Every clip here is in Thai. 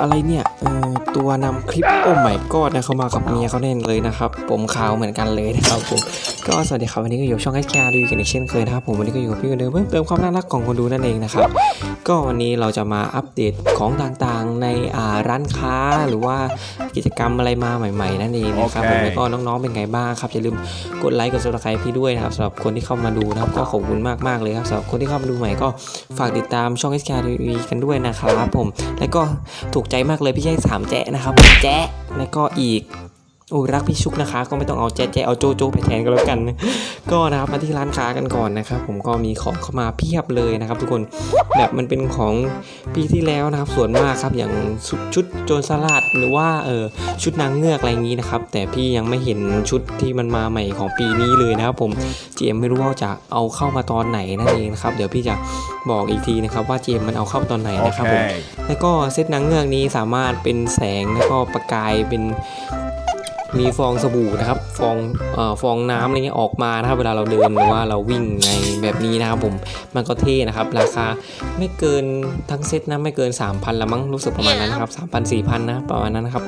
อะไรเนี่ยเอ่อตัวนำคลิปโอ้ไม่กอดนะเขามากับเมียเขาแน่นเลยนะครับ ผมขาวเหมือนกันเลยนะครับผมก็สวัสดีครับวันนี้ก็อยู่ช่องแอชแคร์ดูกันอีกเช่นเคยนะครับผมวันนี้ก็อยู่กับพี่คนเดิมเพิ่มเติมความน่ารักของคนดูนั่นเองนะครับ ก็วันนี้เราจะมาอัปเดตของต่างๆในอ่าร้านค้าหรือว่ากิจกรรมอะไรมาใหม่ๆนั่นเองนะครับผมโอเคแล้วก็น้องๆเป็นไงบ้างครับอย่าลืมกดไลค์กดซับสไครต์พี่ด้วยนะครับสำหรับคนที่เข้ามาดูนะครับก็ขอบคุณมากๆเลยครับสำหรับคนที่เข้ามาดูใหม่ก็ฝากติดตามช่อง SK TV กันด้วยนะครับผมแล้วก็ถูกใจมากเลยพี่ใช่สามแจ๊ะนะครับ แจ๊ะแล้วก็อีก โอ้ยรักพี่ชุกนะคะ ก็ไม่ต้องเอาแจ๊ะแจ๊ะเอาโจโจไปแทนก็แล้วกันก็นะครับมาที่ร้านค้ากันก่อนนะครับผมก็มีของเข้ามาเพียบเลยนะครับ ทุกคนแบบมันเป็นของปีที่แล้วนะครับ ส่วนมากครับอย่างชุดชุดโจรสลัดหรือว่าเออชุดนางเงือกอะไรอย่างนี้นะครับ แต่พี่ยังไม่เห็นชุดที่มันมาใหม่ของปีนี้เลยนะครับ ผม GM ไม่รู้ว่าจะเอาเข้ามาตอนไหนนั่นเองนะครับ เดี๋ยวพี่จะบอกอีกทีนะครับ ว่า GM มันเอาเข้าตอนไหนนะครับผม Okay. แล้วก็เซตนางเงือกนี้สามารถเป็นแสงแล้วก็ประกายเป็น มีฟองสบู่นะครับ ฟองเอ่อฟองน้ำอะไรเงี้ยออกมานะครับเวลาเราเดินหรือว่าเราวิ่งในแบบนี้นะครับผมมันก็เท่นะครับ ราคาไม่เกินทั้งเซตนะไม่เกิน 3,000 ละมั้งรู้สึกประมาณนั้นนะครับ3,000 4,000นะประมาณนั้นนะครับ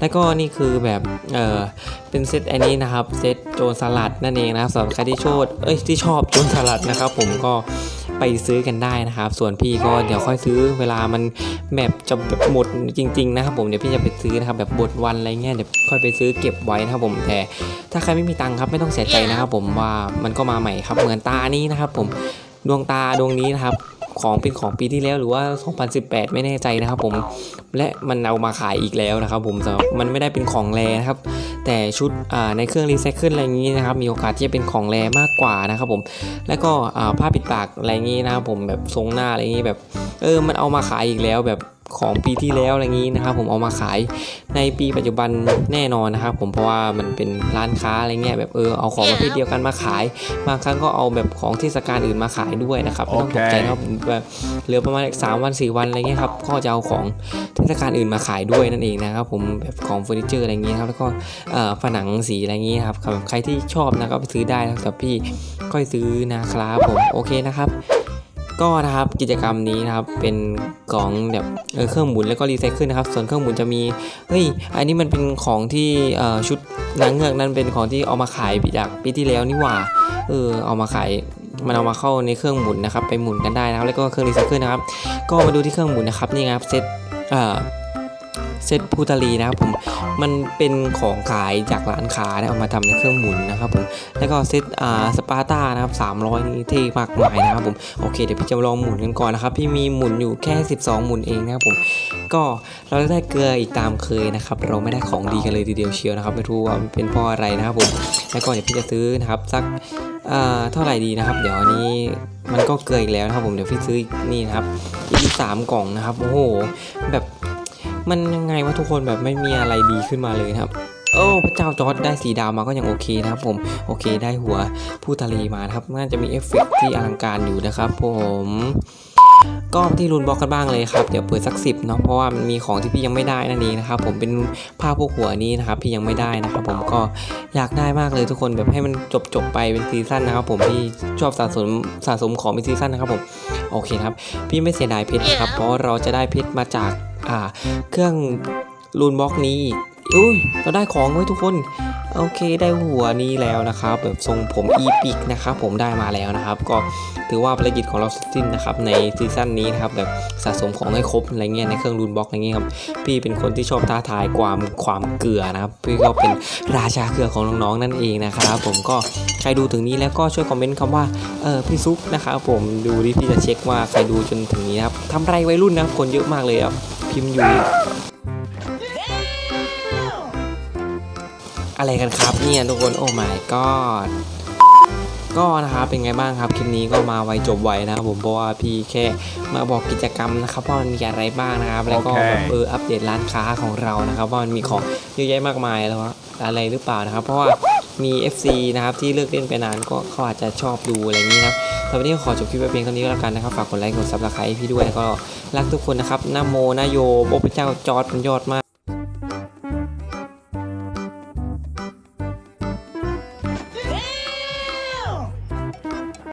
แล้วก็นี่คือแบบเออเป็นเซตอันนี้นะครับเซตโจรสลัดนั่นเองนะครับสำหรับใครที่ชอบเอ้ยที่ชอบโจรสลัดนะครับ ผมก็ ไปซื้อกันได้นะครับ ส่วนพี่ก็เดี๋ยวค่อยซื้อเวลามันแบบจะแบบหมดจริง ๆ นะครับผมเดี๋ยวพี่จะไปซื้อนะครับแบบบดวันอะไรเงี้ยเดี๋ยวค่อยไปซื้อเก็บไว้นะครับผมแต่ถ้าใครไม่มีตังค์ครับไม่ต้องเสียใจนะครับผมว่ามันก็มาใหม่ครับเหมือนตานี้นะครับผมดวงตาดวงนี้นะครับของเป็นของปีที่แล้วหรือว่า 2018 ไม่แน่ใจนะครับผม และมันเอามาขายอีกแล้วนะครับผมมันไม่ได้เป็นของแรนะครับ แต่ชุดในเครื่องรีไซเคิลอะไรอย่างนี้นะครับมีโอกาสที่จะเป็นของแรมากกว่านะครับผมแล้วก็ผ้าปิดปากอะไรอย่างนี้นะครับผมแบบทรงหน้าอะไรอย่างนี้แบบเออมันเอามาขายอีกแล้วแบบ ของปีที่แล้วอะไรอย่างนี้นะครับ ผมเอามาขายในปีปัจจุบันแน่นอนนะครับ ผมเพราะว่ามันเป็นร้านค้าอะไรเงี้ยแบบเออเอาของประเภทเดียวกันมาขาย บางครั้งก็เอาแบบของเทศกาลอื่นมาขายด้วยนะครับไม่ต้องตกใจนะครับแบบเหลือประมาณสามวันสี่วันอะไรเงี้ยครับก็จะเอาของเทศกาลอื่นมาขายด้วยนั่นเองนะครับ ผมแบบของเฟอร์นิเจอร์อะไรเงี้ยครับแล้วก็เอ่อผนังสีอะไรเงี้ยครับสำหรับใครที่ชอบนะก็ไปซื้อได้นะครับแต่พี่ก็ซื้อนะครับผมโอเคนะครับ ก็นะครับกิจกรรมนี้นะครับเป็นของแบบเเครื่องหมุนแล้วก็รีไซเคิลนะครับ ส่วนเครื่องหมุนจะมีเฮ้ยอันนี้มันเป็นของที่ชุดนางเงือกนั้นเป็นของที่เอามาขายจากปีที่แล้วนี่หว่าเออเอามาขายมันเอามาเข้าในเครื่องหมุนนะครับไปหมุนกันได้นะครับแล้วก็เครื่องรีไซเคิลนะครับ ก็มาดูที่เครื่องหมุนนะครับนี่ครับเซตเอ่อ เซตพูตารีนะครับผมมันเป็นของขายจากร้านค้านะเอามาทำในเครื่องหมุนนะครับผมแล้วก็เซตอ่าสปาร์ตานะครับ300 นี่เท่มากมายนะครับผมโอเคเดี๋ยวพี่จะลองหมุนกันก่อนนะครับพี่มีหมุนอยู่แค่ 12 หมุนเองนะครับผมก็เราได้เกลืออีกตามเคยนะครับเราไม่ได้ของดีกันเลยทีเดียวเชียวนะครับไม่รู้ว่ามันเป็นเพราะอะไรนะครับผมแล้วก็เดี๋ยวพี่จะซื้อนะครับสักอ่าเท่าไหร่ดีนะครับ เดี๋ยวนี้มันก็เกลืออีกแล้วนะครับผมเดี๋ยวพี่ซื้อนี่นะครับอีกสามกล่องนะครับโอ้โหแบบ มันยังไงวะทุกคนแบบไม่มีอะไรดีขึ้นมาเลยครับโอ้พระเจ้าจอร์ดได้สีดาวมาก็ยังโอเคนะครับผมโอเคได้หัวผู้ทะเลมาครับน่าจะมีเอฟเฟกต์ที่อลังการอยู่นะครับผมก็ที่รูนบล็อกกันบ้างเลยครับเดี๋ยวเปิดสักสิบเนาะเพราะว่ามันมีของที่พี่ยังไม่ได้นั่นเองนะครับผมเป็นผ้าพวกหัวนี้นะครับพี่ยังไม่ได้นะครับผมก็อยากได้มากเลยทุกคนแบบให้มันจบจบไปเป็นซีซั่นนะครับผมพี่ชอบสะสมสะสมของเป็นซีซั่นนะครับผมโอเคครับ พี่ไม่เสียดายเพชรนะครับเพราะเราจะได้เพชรมาจาก เครื่องรูนบล็อกนี้อีก อุ้ยเราได้ของไว้ทุกคน โอเคได้หัวนี้แล้วนะครับ แบบทรงผมอีพิกนะครับผมได้มาแล้วนะครับ ก็ถือว่าภารกิจของเราสิ้นนะครับในซีซั่นนี้นะครับแบบสะสมของให้ครบอะไรเงี้ยในเครื่องรูนบล็อกอะไรเงี้ยครับพี่เป็นคนที่ชอบท้าทายความความเกลือนะครับพี่ก็เป็นราชาเกลือของน้องๆนั่นเองนะครับ ผมก็ใครดูถึงนี้แล้วก็ช่วยคอมเมนต์คำว่าเออพี่ซุกนะครับผมดูดิพี่จะเช็คว่าใครดูจนถึงนี้นะครับทำไรวัยรุ่นนะครับคนเยอะมากเลยครับพิมพ์อยู่ อะไรกันครับเนี่ยทุกคนโอ้ my god ก็นะครับเป็นไงบ้างครับคลิปนี้ก็มาไวจบไวนะครับผมเพราะว่าพี่แค่มาบอกกิจกรรมนะครับว่ามันมีอะไรบ้างนะครับ แล้วก็โอเคแบบเอออัปเดตร้านค้าของเรานะครับว่ามันมีของเยอะแยะมากมายแล้วอะไรหรือเปล่านะครับ เพราะว่ามี FC นะครับที่เลิกเล่นไปนานก็เขาอาจจะชอบดูอะไรอย่างนี้นะครับแต่วันนี้ขอจบคลิปไว้เพียงเท่านี้ก็แล้วกันนะครับ ฝากกดไลค์กดซับสไครต์พี่ด้วยแล้วก็รักทุกคนนะครับนะโมนะโยโอพระเจ้าจอร์ดมันยอดมาก